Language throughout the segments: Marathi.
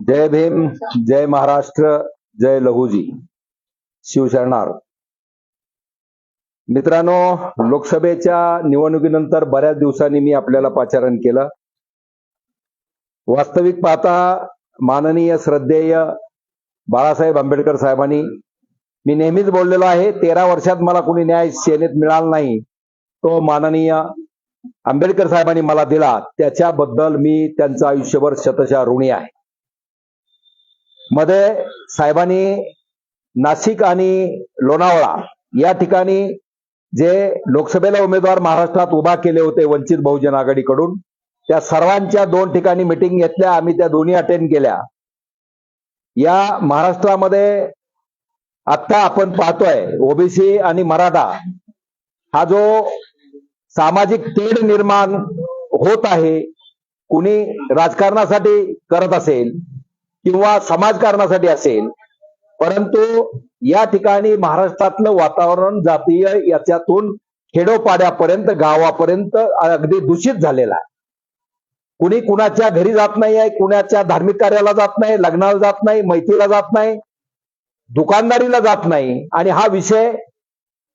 जय भीम जय महाराष्ट्र जय लघुजी शिवशरणार। मित्रांनो लोकसभेच्या निवडणुकीनंतर बऱ्याच दिवसांनी मी आपल्याला पाचारण केलं. वास्तविक पाहता माननीय श्रद्धेय बाळासाहेब आंबेडकर साहेबांनी. मी नेहमीच बोललेलो आहे तेरा वर्षात मला कुणी न्याय सेनेत मिळाला नाही तो माननीय आंबेडकर साहेबांनी मला दिला त्याच्याबद्दल मी त्यांचं आयुष्यभर शतशः ऋणी आहे. मध्ये साहेबांनी नाशिक आणि लोणावळा या ठिकाणी जे लोकसभेला उमेदवार महाराष्ट्रात उभा केले होते वंचित बहुजन आघाडीकडून त्या सर्वांच्या दोन ठिकाणी मिटिंग घेतल्या आम्ही त्या दोन्ही अटेंड केल्या. या महाराष्ट्रामध्ये आता आपण पाहतोय ओबीसी आणि मराठा हा जो सामाजिक तेढ निर्माण होत आहे कुणी राजकारणासाठी करत असेल किंवा समाजकारणासाठी असेल परंतु या ठिकाणी महाराष्ट्रातलं वातावरण जातीय याच्यातून खेडोपाड्यापर्यंत गावापर्यंत अगदी दूषित झालेलं आहे. कुणी कुणाच्या घरी जात नाही आहे कुणाच्या धार्मिक कार्याला जात नाही लग्नाला जात नाही मैत्रीला जात नाही दुकानदारीला जात नाही. आणि हा विषय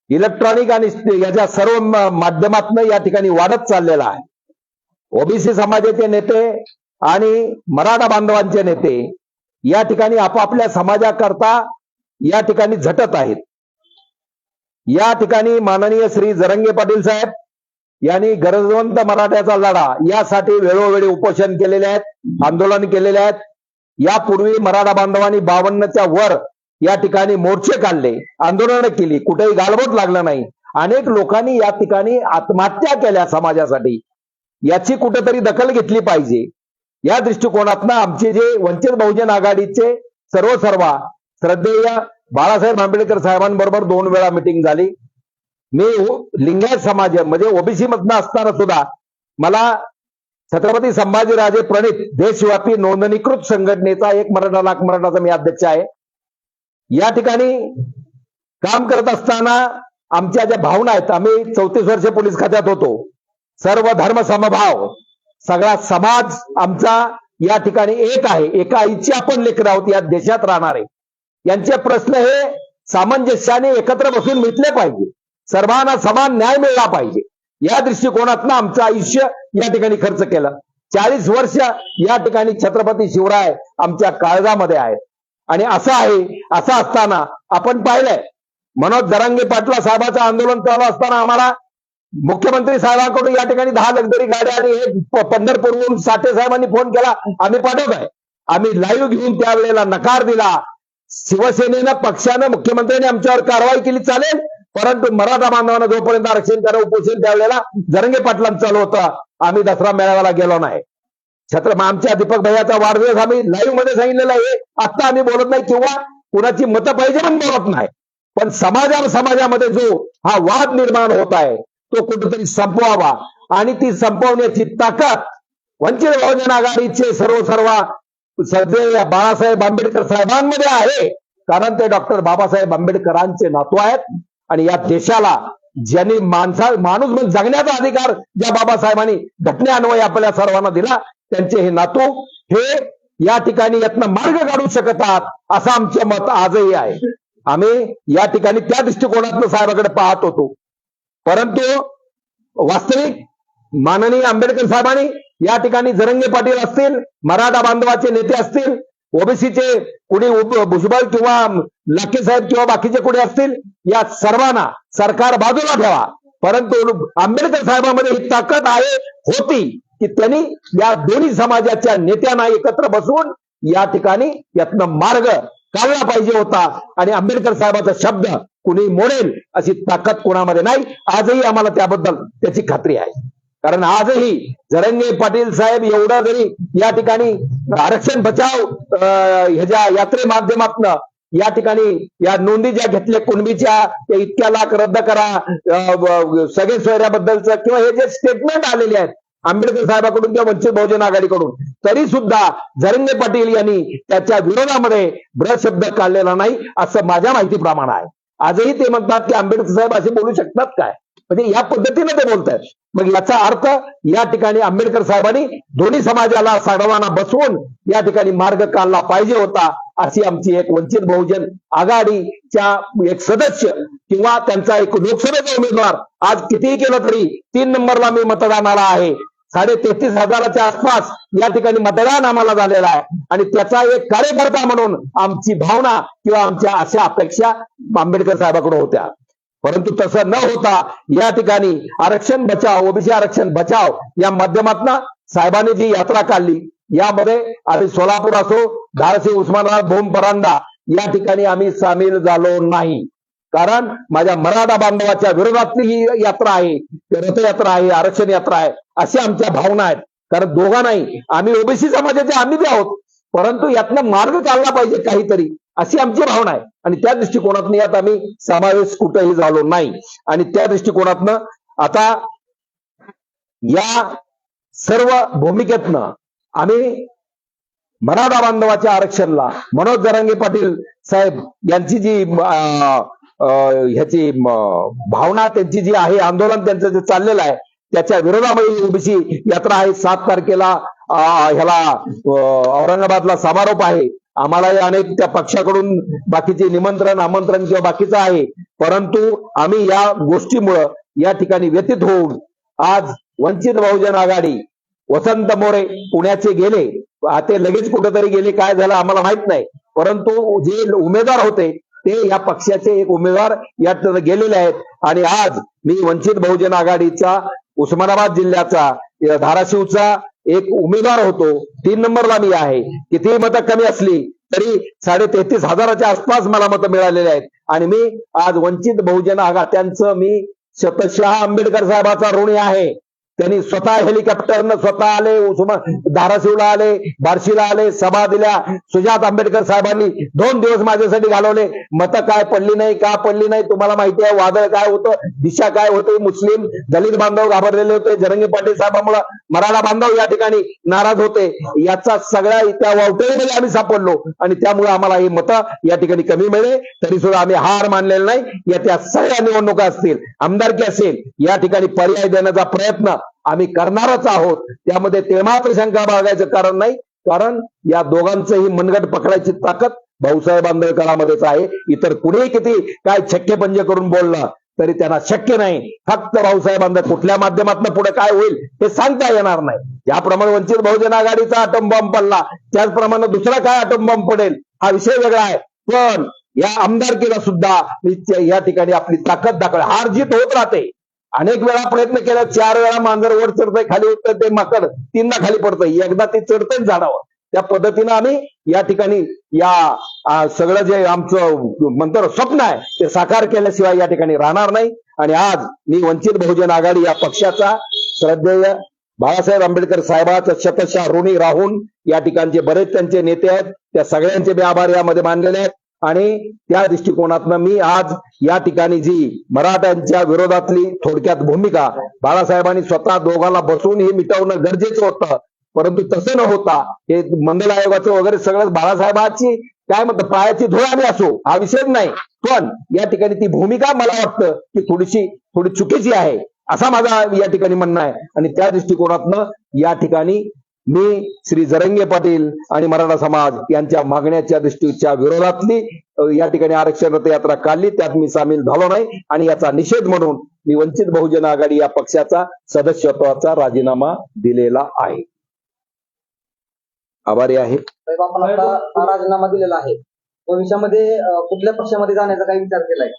इलेक्ट्रॉनिक आणि याच्या सर्व माध्यमातून या ठिकाणी वाढत चाललेला आहे. ओबीसी समाजाचे नेते आणि मराठा बांधवांचे नेते या ठिकाणी आपापल्या समाजाकरता या ठिकाणी झटत आहेत. या ठिकाणी माननीय श्री जरंगे पाटील साहेब यांनी गरजवंत मराठ्याचा लढा यासाठी वेळोवेळी उपोषण केलेले आहेत आंदोलन केलेले आहेत. यापूर्वी मराठा बांधवांनी बावन्नच्या वर या ठिकाणी मोर्चे काढले आंदोलनं केली कुठेही गालबोट लागलं नाही. अनेक लोकांनी या ठिकाणी आत्महत्या केल्या समाजासाठी. याची कुठेतरी दखल घेतली पाहिजे. या दृष्टिकोनातनं आमचे जे वंचित बहुजन आघाडीचे सर्व सर्वा श्रद्धेय बाळासाहेब आंबेडकर साहेबांबरोबर दोन वेळा मिटिंग झाली. मी हो, लिंगायत समाज म्हणजे ओबीसी मधनं असताना सुद्धा मला छत्रपती संभाजीराजे प्रणित देशव्यापी नोंदणीकृत संघटनेचा एक मराठा लाख मराठाचा मी अध्यक्ष आहे. या ठिकाणी काम करत असताना आमच्या ज्या भावना आहेत आम्ही चौतीस वर्ष पोलीस खात्यात होतो. सर्व धर्म समभाव सगळा समाज आमचा या ठिकाणी एक आहे. एका आईची आपण लेकर आहोत या देशात राहणारे यांचे प्रश्न हे सामंजस्याने एकत्र बसून मिटले पाहिजे. सर्वांना समान न्याय मिळला पाहिजे. या दृष्टिकोनातनं आमचं आयुष्य या ठिकाणी खर्च केलं. चाळीस वर्ष या ठिकाणी छत्रपती शिवराय आमच्या काळजामध्ये आहेत. आणि असं आहे असं असताना आपण पाहिलंय मनोज दरंगे पाटला साहेबाचं आंदोलन चालू असताना आम्हाला मुख्यमंत्री साहेबांकडून या ठिकाणी दहा लक्झरी गाड्या आणि हे पंढरपूरहून साठे साहेबांनी फोन केला आम्ही पाठवत आहे. आम्ही लाईव्ह घेऊन त्यावेळेला नकार दिला. शिवसेनेनं पक्षानं मुख्यमंत्र्यांनी आमच्यावर कारवाई केली चालेल. परंतु मराठा बांधवांना जोपर्यंत आरक्षण करा उपोषण त्यावेळेला जरंगे पाटलांचं चालू होतं. आम्ही दसरा मेळाव्याला गेलो नाही. छत्र आमच्या दीपक भैयाचा वाढदिवस आम्ही लाईव्हमध्ये सांगितलेला आहे. आता आम्ही बोलत नाही किंवा कुणाची मतं पाहिजे पण बोलत नाही. पण समाजा समाजामध्ये जो हा वाद निर्माण होत आहे तो कुठेतरी संपवावा. आणि ती संपवण्याची ताकद वंचित बहुजन आघाडीचे सर्व सर्व सध्या बाळासाहेब आंबेडकर साहेबांमध्ये आहे. कारण ते डॉक्टर बाबासाहेब आंबेडकरांचे नातू आहेत. आणि या देशाला ज्यांनी माणसा माणूस म्हणून जगण्याचा अधिकार ज्या बाबासाहेबांनी घटनेअन्वये आपल्या सर्वांना दिला त्यांचे हे नातू हे या ठिकाणी यातनं मार्ग काढू शकतात असं आमचं मत आजही आहे. आम्ही या ठिकाणी त्या दृष्टिकोनातनं साहेबाकडे पाहत होतो. परंतु वास्तविक माननीय आंबेडकर साहेबांनी या ठिकाणी जरंगे पाटील असतील मराठा बांधवाचे नेते असतील ओबीसीचे कुणी भुजबळ किंवा लाखे साहेब किंवा बाकीचे कुणी असतील या सर्वांना सरकार बाजूला ठेवा. परंतु आंबेडकर साहेबांमध्ये ही ताकद आहे होती. की त्यांनी या दोन्ही समाजाच्या नेत्यांना एकत्र बसून या ठिकाणी यातनं मार्ग काढला पाहिजे होता. आणि आंबेडकर साहेबाचा शब्द कुणी मोडेल अशी ताकद कोणामध्ये नाही. आजही आम्हाला त्याबद्दल त्याची खात्री आहे. कारण आजही जरंगे पाटील साहेब एवढा जरी या ठिकाणी आरक्षण बचाव अं, ह्याच्या यात्रे माध्यमातन या ठिकाणी या नोंदी ज्या घेतल्या कुणबीच्या त्या इतक्या लाख रद्द करा अं, सगळे सोयऱ्याबद्दलचं किंवा हे जे स्टेटमेंट आलेले आहेत आंबेडकर साहेबांकडून किंवा वंचित बहुजन आघाडीकडून. तरी सुद्धा झरंगे पाटील यांनी त्याच्या विरोधामध्ये ब्र शब्द काढलेला नाही असं माझ्या माहितीप्रमाणे आहे. आजही ते म्हणतात की आंबेडकर साहेब असे बोलू शकतात काय? म्हणजे या पद्धतीने ते बोलतायत. मग याचा अर्थ या ठिकाणी आंबेडकर साहेबांनी दोन्ही समाजाला सर्वांना बसवून या ठिकाणी मार्ग काढला पाहिजे होता. अशी आमची एक वंचित बहुजन आघाडीच्या एक सदस्य किंवा त्यांचा एक लोकसभेचा उमेदवार आज कितीही केलं तरी तीन नंबरला मी मतदानाला आहे. साडे तेहतीस हजाराच्या आसपास या ठिकाणी मतदान आम्हाला झालेलं आहे. आणि त्याचा एक कार्यकर्ता म्हणून आमची भावना किंवा आमच्या अशा अपेक्षा आंबेडकर साहेबाकडून होत्या. परंतु तसं न होता या ठिकाणी आरक्षण बचाव ओबीसी आरक्षण बचाव या माध्यमातून साहेबांनी जी यात्रा काढली यामध्ये आम्ही सोलापूर असो धारसी उस्मानाबाद भूम परांडा या ठिकाणी आम्ही सामील झालो नाही. कारण माझ्या मराठा बांधवाच्या विरोधातली ही यात्रा आहे रथयात्रा आहे आरक्षण यात्रा आहे अशी आमच्या भावना आहेत. कारण दोघा नाही आम्ही ओबीसी समाजाचे आम्ही बी आहोत. परंतु यातनं मार्ग काढला पाहिजे काहीतरी अशी आमची भावना आहे. आणि त्या दृष्टिकोनातून यात आम्ही समावेश कुठेही झालो नाही. आणि त्या दृष्टिकोनातनं आता या सर्व भूमिकेतनं आम्ही मराठा बांधवाच्या आरक्षणला मनोज जरांगे पाटील साहेब यांची जी अं, ह्याची भावना त्यांची जी आहे आंदोलन त्यांचं जे चाललेलं आहे त्याच्या विरोधामध्ये ओबीसी यात्रा आहे. सात तारखेला ह्याला औरंगाबादला समारोप आहे. आम्हालाही अनेक त्या पक्षाकडून बाकीचे निमंत्रण आमंत्रण किंवा बाकीचं आहे. परंतु आम्ही या गोष्टीमुळं या ठिकाणी व्यतीत होऊन आज वंचित बहुजन आघाडी वसंत मोरे पुण्याचे गेले. ते लगेच कुठेतरी गेले. काय झालं आम्हाला माहीत नाही. परंतु जे उमेदवार होते ते या पक्षाचे एक उमेदवार यात गेलेले आहेत. आणि आज मी वंचित बहुजन आघाडीचा उस्मानाबाद जिल्ह्याचा धाराशिवचा एक उमेदवार होतो. तीन नंबरला मी आहे. कितीही मतं कमी असली तरी साडे तेहतीस हजाराच्या आसपास मला मतं मिळालेली आहेत. आणि मी आज वंचित बहुजन आघाड्यांचं मी शतशहा आंबेडकर साहेबाचा ऋणी आहे. त्यांनी स्वतः हेलिकॉप्टरनं स्वतः आले उस्मा धाराशिवला आले बार्शीला आले सभा दिल्या. सुजात आंबेडकर साहेबांनी दोन दिवस माझ्यासाठी घालवले. मतं काय पडली नाही का पडली नाही तुम्हाला माहिती आहे वादळ काय होतं दिशा काय होते मुस्लिम दलित बांधव घाबरलेले होते जरंगी पाटील साहेबांमुळे मराठा बांधव या ठिकाणी नाराज होते. याचा सगळ्या त्या वावटळीमध्ये आम्ही सापडलो आणि त्यामुळे आम्हाला ही मतं या ठिकाणी कमी मिळेल. तरी सुद्धा आम्ही हार मानलेला नाही. या त्या सगळ्या निवडणुका असतील आमदारकी असेल या ठिकाणी पर्याय देण्याचा प्रयत्न आम्ही करणारच आहोत. त्यामध्ये ते मात्र शंका बाळगायचं कारण नाही. कारण या दोघांचंही मनगट पकडायची ताकद भाऊसाहेब आंबेडकरांमध्येच आहे. इतर कुणीही किती काय छक्के पंजे करून बोललं तरी त्यांना शक्य नाही. फक्त भाऊसाहेब आंबेडकर कुठल्या माध्यमातून पुढे काय होईल हे सांगता येणार नाही. याप्रमाणे वंचित बहुजन आघाडीचा आटम बॉम्ब पडला. त्याचप्रमाणे दुसरा काय आटम बॉम्ब पडेल हा विषय वेगळा आहे. पण या आमदारकीला सुद्धा या ठिकाणी आपली ताकद दाखवली. हार जीत होत राहते. अनेक वेळा प्रयत्न केला चार वेळा मांजर वर चढतंय खाली उठतंय ते माकड तीनदा खाली पडतंय. एकदा ते चढतंय झाडावर. त्या पद्धतीनं आम्ही या ठिकाणी या सगळं जे आमचं म्हणतो स्वप्न आहे ते साकार केल्याशिवाय या ठिकाणी राहणार नाही. आणि आज मी वंचित बहुजन आघाडी या पक्षाचा श्रद्धेय बाळासाहेब आंबेडकर साहेबाचा शतशः ऋणी राहून या ठिकाणचे बरेच त्यांचे नेते आहेत. त्या सगळ्यांचे मी आभार यामध्ये मानलेले आहेत. आणि त्या दृष्टिकोनातनं मी आज या ठिकाणी जी मराठ्यांच्या विरोधातली थोडक्यात भूमिका बाळासाहेबांनी स्वतः दोघांना बसून हे मिटवणं गरजेचं होतं. परंतु तसं न होता हे मंडल आयोगाचं वगैरे सगळं बाळासाहेबांची काय म्हणतं पायाची धुळाणी असो हा विषय नाही. पण या ठिकाणी ती भूमिका मला वाटतं की थोडीशी थोडी चुकीची आहे. असा माझा या ठिकाणी म्हणणं आहे. आणि त्या दृष्टिकोनातनं या ठिकाणी मी श्री जरंगे पाटील आणि मराठा समाज यांच्या मागण्याच्या दृष्टीच्या विरोधातली या ठिकाणी आरक्षण रथयात्रा काढली त्यात मी सामील झालो नाही आणि याचा निषेध म्हणून मी वंचित बहुजन आघाडी या पक्षाचा सदस्यत्वाचा राजीनामा दिलेला आहे. आभारी आहे. हा राजीनामा दिलेला आहे. भविष्यामध्ये कुठल्या पक्षामध्ये जाण्याचा काही विचार केलाय?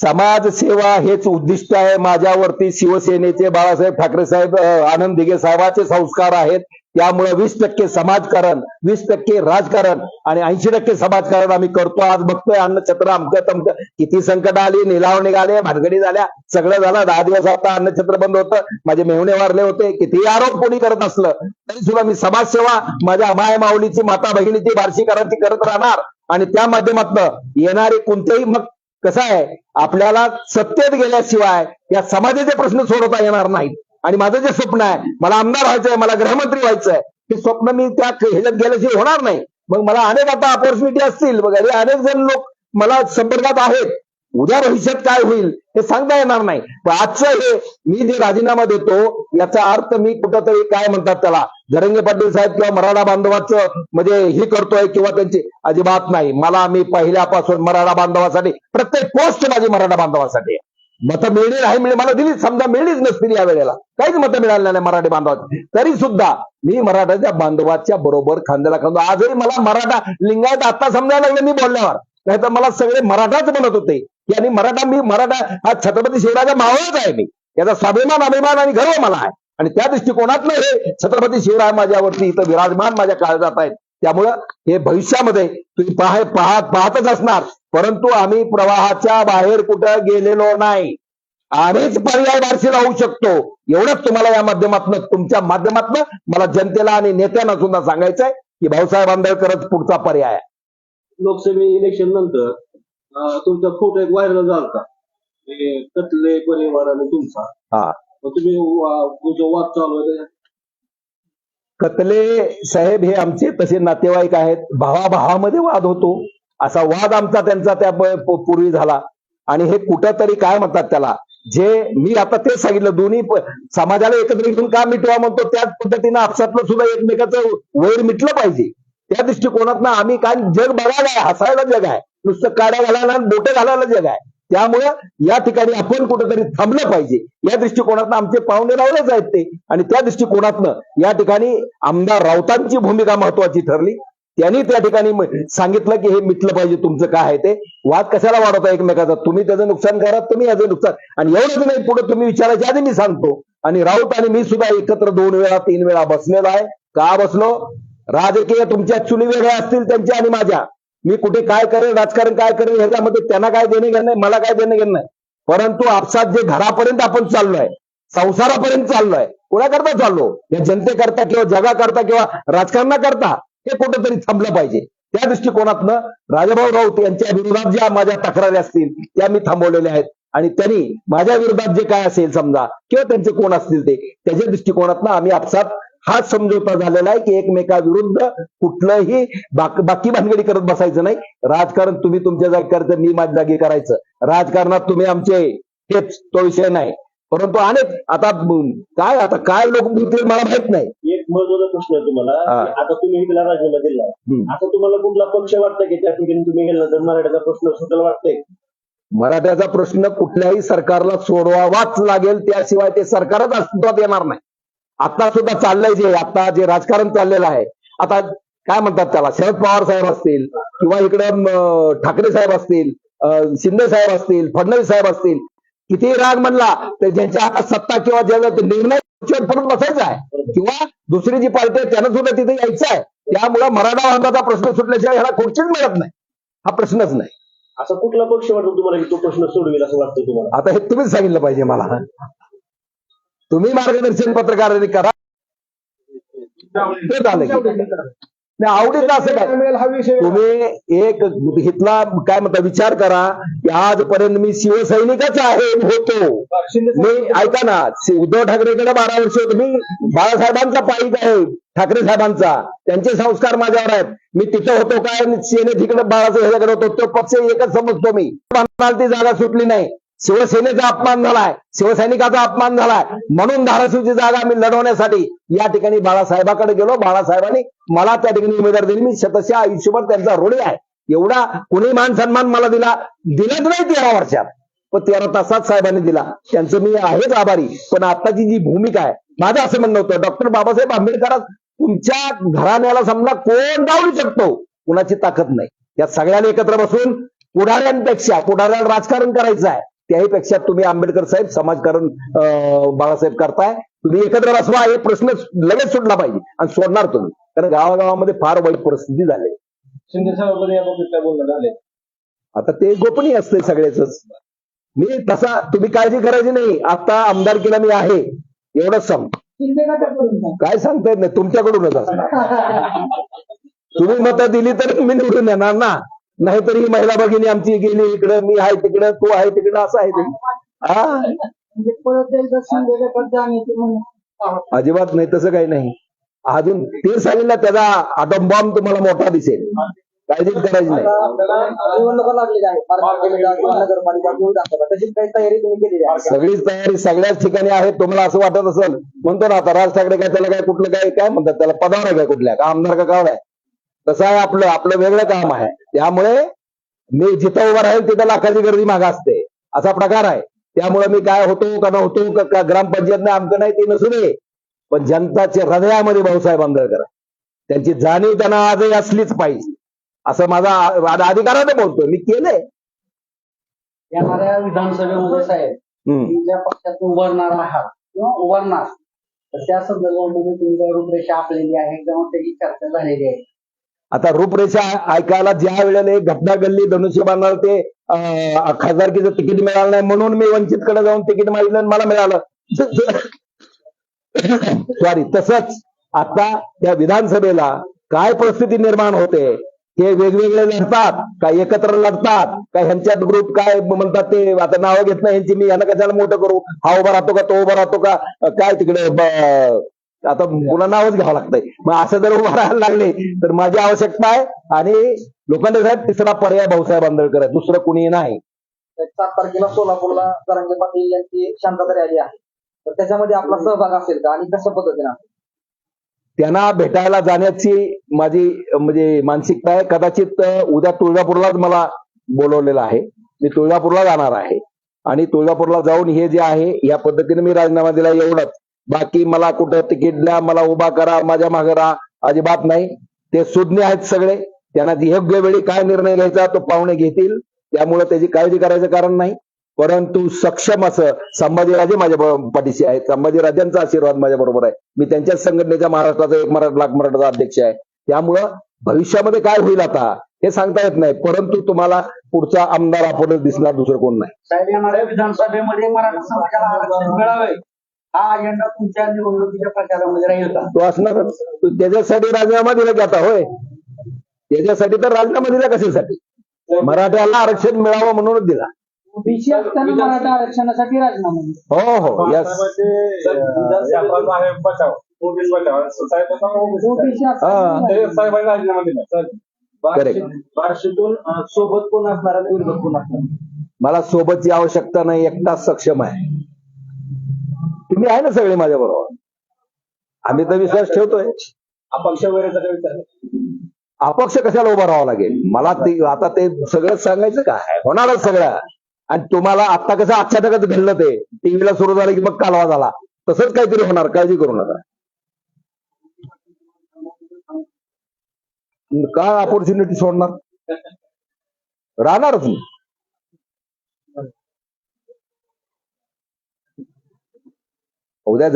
समाज सेवा हेच उद्दिष्ट आहे. माझ्यावरती शिवसेनेचे बाळासाहेब ठाकरे साहेब आनंद दिघे साहेबाचे संस्कार आहेत. त्यामुळे वीस टक्के समाजकारण वीस टक्के राजकारण आणि ऐंशी टक्के समाजकारण आम्ही करतो. आज बघतोय अन्नछत्र अमकं तमकं. किती संकट आली निलाव निघाले भानगडी झाल्या. सगळं झालं. दहा दिवस आता अन्नछत्र बंद होतं. माझे मेहुणे वारले होते. कितीही आरोप कोणी करत असलं तरी सुद्धा मी समाजसेवा माझ्या माय माऊलीची माता बहिणीची बार्शीकरांची करत राहणार. आणि त्या माध्यमातनं येणारे कोणतेही मग कसं आहे? आपल्याला सत्तेत गेल्याशिवाय या समाजाचे प्रश्न सोडवता येणार नाहीत. आणि माझं जे स्वप्न आहे मला आमदार व्हायचंय मला गृहमंत्री व्हायचंय हे स्वप्न मी त्या ह्याच्यात गेल्याशिवाय होणार नाही. मग मला अनेक आता अपॉर्च्युनिटी असतील. वगैरे अनेक जण लोक मला संपर्कात आहेत. उद्या भविष्यात काय होईल हे सांगता येणार नाही. पण आजचं हे मी जे राजीनामा देतो याचा अर्थ मी कुठंतरी काय म्हणतात त्याला धरंगे पाटील साहेब किंवा मराठा बांधवाचं म्हणजे हे करतोय किंवा त्यांची अजिबात नाही. मला मी पहिल्यापासून मराठा बांधवासाठी प्रत्येक पोस्ट माझी मराठा बांधवासाठी मतं मिळली नाही मिळली मला दिली समजा मिळलीच नसतील या वेळेला. काहीच मतं मिळाली नाही मराठी बांधवाची. तरी सुद्धा मी मराठाच्या बांधवाच्या बरोबर खांद्याला खांदो. आजही मला मराठा लिंगायत आता समजायला लागलं मी बोलल्यावर. नाही तर मला सगळे मराठाच म्हणत होते. आणि मराठा मी मराठा हा छत्रपती शिवराजा मावळच आहे मी. याचा स्वाभिमान अभिमान आणि गर्व मला आहे. आणि त्या दृष्टिकोनातलं हे छत्रपती शिवराय माझ्यावरती इथं विराजमान माझ्या काळजात आहेत. त्यामुळं हे भविष्यामध्ये तुम्ही पाह पाहत पाहतच असणार. परंतु आम्ही प्रवाहाच्या बाहेर कुठं गेलेलो नाही. आम्हीच पर्याय वारशी राहू शकतो. एवढंच तुम्हाला या माध्यमातून तुमच्या माध्यमातून मला जनतेला आणि नेत्यांना सुद्धा सांगायचंय की भाऊसाहेब आंबेडकरच पुढचा पर्याय आहे. लोकसभा इलेक्शन नंतर अं, तुमचा फोटो एक व्हायरल झाला होता. ते कतले परिवार तुमचा. हा. मग तुम्ही वा- जो वाद चालू आहे त्याच्यात? कतले साहेब हे आमचे तसे नातेवाईक आहेत. भावाभावामध्ये वाद होतो. असा वाद आमचा त्यांचा त्या प- प- पूर्वी झाला. आणि हे कुठंतरी काय म्हणतात त्याला? जे मी आता तेच सांगितलं दोन्ही प- समाजाला एकत्र घेऊन का मिटवा म्हणतो त्याच पद्धतीनं आपसातलं सुद्धा एकमेकाचं वैर मिटलं पाहिजे. त्या दृष्टिकोनातनं आम्ही काय जग बघायला आहे हसायला जग आहे. नुसतं काड्या घालायला आणि बोटं घालायला जग आहे. त्यामुळं या ठिकाणी आपण कुठेतरी थांबलं पाहिजे. या दृष्टिकोनातनं आमचे पाहुणे रावलेच आहेत ते. आणि त्या दृष्टिकोनातनं या ठिकाणी आमदार राऊतांची भूमिका महत्वाची ठरली. त्यांनी त्या ठिकाणी सांगितलं की हे मिटलं पाहिजे तुमचं काय आहे ते. वाद कशाला वाढवता एकमेकाचा? तुम्ही त्याचं नुकसान करा तुम्ही याचं नुकसान. आणि एवढंच नाही पुढे तुम्ही विचारायच्या आधी मी सांगतो. आणि राऊत आणि मी सुद्धा एकत्र दोन वेळा तीन वेळा बसलेलो आहे. का बसलो? राजकीय तुमच्या चुली वेगळ्या असतील त्यांच्या आणि माझ्या. मी कुठे काय करेन राजकारण काय करेन ह्याच्यामध्ये त्यांना काय देणे घेणं नाही मला काय देणं घेणं नाही. परंतु आपसात जे घरापर्यंत आपण चाललोय संसारापर्यंत चाललोय कोणाकरता चाललो? या जनतेकरता किंवा जगाकरता किंवा राजकारणाकरता हे कुठेतरी थांबलं पाहिजे. त्या दृष्टिकोनातनं राजाभाऊ राऊत यांच्या विरोधात ज्या माझ्या तक्रारी असतील त्या मी थांबवलेल्या आहेत. आणि त्यांनी माझ्या विरोधात जे काय असेल समजा किंवा त्यांचे कोण असतील ते त्याच्या दृष्टिकोनातनं आम्ही आपसात हाच समझोता झालेला आहे की एकमेकाविरुद्ध कुठलंही बाक- बाकी भानगडी करत बसायचं नाही. राजकारण तुम्ही तुमच्या जागी करायचं मी माझ्या जागी करायचं. राजकारणात तुम्ही आमचे हेच तो विषय नाही. परंतु अनेक आता काय आता काय लोक बोलतील मला माहीत नाही. एक महत्त्वाचा प्रश्न आहे तुम्हाला हा. आता तुम्ही इथला राजीनामा दिला. आता तुम्हाला कुठला पक्ष वाटतं की त्या ठिकाणी तुम्ही गेला तर मराठ्याचा प्रश्न सुटायला वाटतंय. मराठ्याचा प्रश्न कुठल्याही सरकारला सोडवावाच लागेल त्याशिवाय ते सरकारच अस्तित्वात येणार नाही. आता सुद्धा चाललंय जे आता जे राजकारण चाललेलं आहे. आता काय म्हणतात त्याला? शरद पवार साहेब असतील किंवा इकडे ठाकरे साहेब असतील शिंदे साहेब असतील फडणवीस साहेब असतील किती राग म्हणला तर ज्यांच्या हातात सत्ता किंवा ज्याला ते निर्णय परत बसायचा आहे किंवा दुसरी जी पार्टी आहे त्यांना सुद्धा तिथे यायचं आहे त्यामुळं मराठा बांधाचा प्रश्न सुटल्याशिवाय ह्याला खुर्चीच मिळत नाही. हा प्रश्नच नाही. असा कुठला पक्ष वाटतो तुम्हाला की तो प्रश्न सोडवेल असं वाटतं तुम्हाला? आता हे तुम्हीच सांगितलं पाहिजे मला. तुम्ही मार्गदर्शन पत्रकारांनी करा. ते झालं की. नाही आवडीचं असं काय? तुम्ही एक हितला काय म्हणता विचार करा की आजपर्यंत मी शिवसैनिकच आहे होतो. मी ऐका ना उद्धव ठाकरेकडे बारा वर्ष होतो. मी बाळासाहेबांचा पाईक आहे ठाकरे साहेबांचा. त्यांचे संस्कार माझ्यावर आहेत. मी तिथं होतो काय? सेने तिकडे बाळासाहेब होतो. तो पक्ष एकच समजतो मी. ती जागा सुटली नाही. शिवसेनेचा अपमान झालाय. शिवसैनिकाचा अपमान झालाय. म्हणून धाराशिवची जागा मी लढवण्यासाठी या ठिकाणी बाळासाहेबाकडे गेलो. बाळासाहेबांनी मला त्या ठिकाणी उमेदवार दिली. मी शतशा आयुष्यभर त्यांचा ऋणी आहे. एवढा कुणी मान सन्मान मला दिला? दिलाच नाही तेरा वर्षात. पण तेरा तासात साहेबांनी दिला. त्यांचं मी आहेच आभारी. पण आताची जी भूमिका आहे माझं असं म्हणणं होतं डॉक्टर बाबासाहेब आंबेडकर तुमच्या घराण्याला समजा कोण डावलू शकतो? कुणाची ताकद नाही. या सगळ्यांनी एकत्र बसून पुढाऱ्यांपेक्षा पुढाऱ्याला राजकारण करायचं आहे. त्याही पेक्षा तुम्ही आंबेडकर साहेब समाजकारण बाळासाहेब करताय. तुम्ही एकत्र बसवा हे प्रश्न लगेच सुटला पाहिजे आणि सोडणार तुम्ही. कारण गावागावामध्ये फार वाईट परिस्थिती झाली. शिंदे साहेबांनी या बाबतीत काय बोलणं झाले आता ते गोपनीय असते सगळ्याच मी तसा तुम्ही काळजी करायची नाही. आता आमदारकीला मी आहे. एवढंच सांग काय सांगता येत नाही तुमच्याकडूनच असणार. तुम्ही मतं दिली तर मी निवडून येणार ना. नाहीतर ही महिला भगिनी आमची गेली इकडं मी आहे तिकडं तू आहे तिकडं असं आहे हा? म्हणजे अजिबात नाही तसं काही नाही. अजून ते सांगितलं त्याचा आटम बॉम्ब तुम्हाला मोठा दिसेल. काळजीच करायची नाही? सगळीच तयारी सगळ्याच ठिकाणी आहे. तुम्हाला असं वाटत असेल म्हणतो ना आता राज ठाकरे काय त्याला काय कुठलं काय काय म्हणतात त्याला? पदावर आहे काय कुठल्या? का आमदार का आहे तसं आहे आपलं आपलं वेगळं काम आहे. त्यामुळे मी जिथं उभं राहील तिथं लाखाची गर्दी माग असते. असा प्रकार आहे. त्यामुळे मी काय होतो का नव्हतो का- नाही आमचं नाही ते नसू नये पण जनताच्या हृदयामध्ये भाऊसाहेब आंबेडकर. त्यांची जाणीव त्यांना आजही असलीच पाहिजे. असं माझा अधिकाराने बोलतोय. मी केलंय. येणाऱ्या विधानसभेमध्ये साहेब ज्या पक्षात उभारणार आहात किंवा उभारणार तर त्या संदर्भामध्ये काही रूपरेषा आखलेली आहे किंवा त्याची चर्चा झालेली आहे. आता रूपरेषा ऐकायला ज्या वेळेला एक घटना घडली धनुष्यबाणाला ते अं, खासदारकीचं तिकीट मिळालं नाही म्हणून मी वंचितकडे जाऊन तिकीट मागितलं आणि मला मिळालं. सॉरी तसंच आता त्या विधानसभेला काय परिस्थिती निर्माण होते हे वेगवेगळे लढतात काय एकत्र लढतात काय ह्यांच्यात ग्रुप काय म्हणतात ते आता नावं घेत नाही ह्यांची मी यांना कशाला मोठं करू? हा उभा राहतो का तो उभा राहतो का? काय तिकडे ब- आता पुन्हा नावच घ्यावं लागतंय. मग असं जर उभं राहायला लागले तर माझी आवश्यकता आहे आणि लोखंडे साहेब तिसरा पर्याय भाऊसाहेब आंबेडकर आहे दुसरं कुणी नाही. सात तारखेला सोलापूरला जरांगे पाटील यांची शांतता रॅली आहे. तर त्याच्यामध्ये आपला सहभाग असेल का? आणि कशा पद्धतीने? त्यांना भेटायला जाण्याची माझी म्हणजे मानसिकता आहे. कदाचित उद्या तुळजापूरलाच मला बोलवलेलं आहे. मी तुळजापूरला जाणार आहे. आणि तुळजापूरला जाऊन हे जे आहे या पद्धतीने मी राजीनामा दिला एवढंच. बाकी मला कुठं तिकीट द्या मला उभा करा माझ्या मागे राहा अजिबात नाही. ते सुज्ञ आहेत सगळे. त्यांना योग्य वेळी काय निर्णय घ्यायचा तो पाहुणे घेतील. त्यामुळे त्याची काळजी करायचं कारण नाही. परंतु सक्षम असं संभाजीराजे माझ्या पाठीशी आहेत. संभाजीराजांचा आशीर्वाद माझ्या बरोबर आहे. मी त्यांच्याच संघटनेच्या महाराष्ट्राचा एक मराठा लाख मराठाचा अध्यक्ष आहे. त्यामुळं भविष्यामध्ये काय होईल आता हे सांगता येत नाही. परंतु तुम्हाला पुढचा आमदार आपणच दिसणार दुसरं कोण नाही. विधानसभेमध्ये मराठा समाजाला आरक्षण मिळावे. हा अजेंडा तुमच्या निवडणुकीच्या प्रचारामध्ये राहील का? तो असणारच तो त्याच्यासाठी राजीनामा दिला की आता होय. त्याच्यासाठी तर राजीनामा दिला कशासाठी? मराठ्याला आरक्षण मिळावं म्हणूनच दिला. ओबीसी असताना मराठा आरक्षणासाठी राजीनामा दिला. हो हो यस ओबीसी हा. असताना करेक्ट बार्शीतून अं, सोबत कोण असणार आणि कोण असणार? मला सोबतची आवश्यकता नाही एकटाच सक्षम आहे. तुम्ही आहे ना सगळे माझ्या बरोबर. आम्ही तर विश्वास ठेवतोय. अपक्ष नाही. अपक्ष कशाला उभं राहावं लागेल? मला ते आता ते सगळं सांगायचं काय होणारच सगळं. आणि तुम्हाला आता कसं अचानकच घडलं ते? टीव्हीला सुरू झालं की मग कालवा झाला. तसंच काहीतरी होणार. काळजी करू नका. काय ऑपॉर्च्युनिटी सोडणार? राहणारच मी. उद्या जर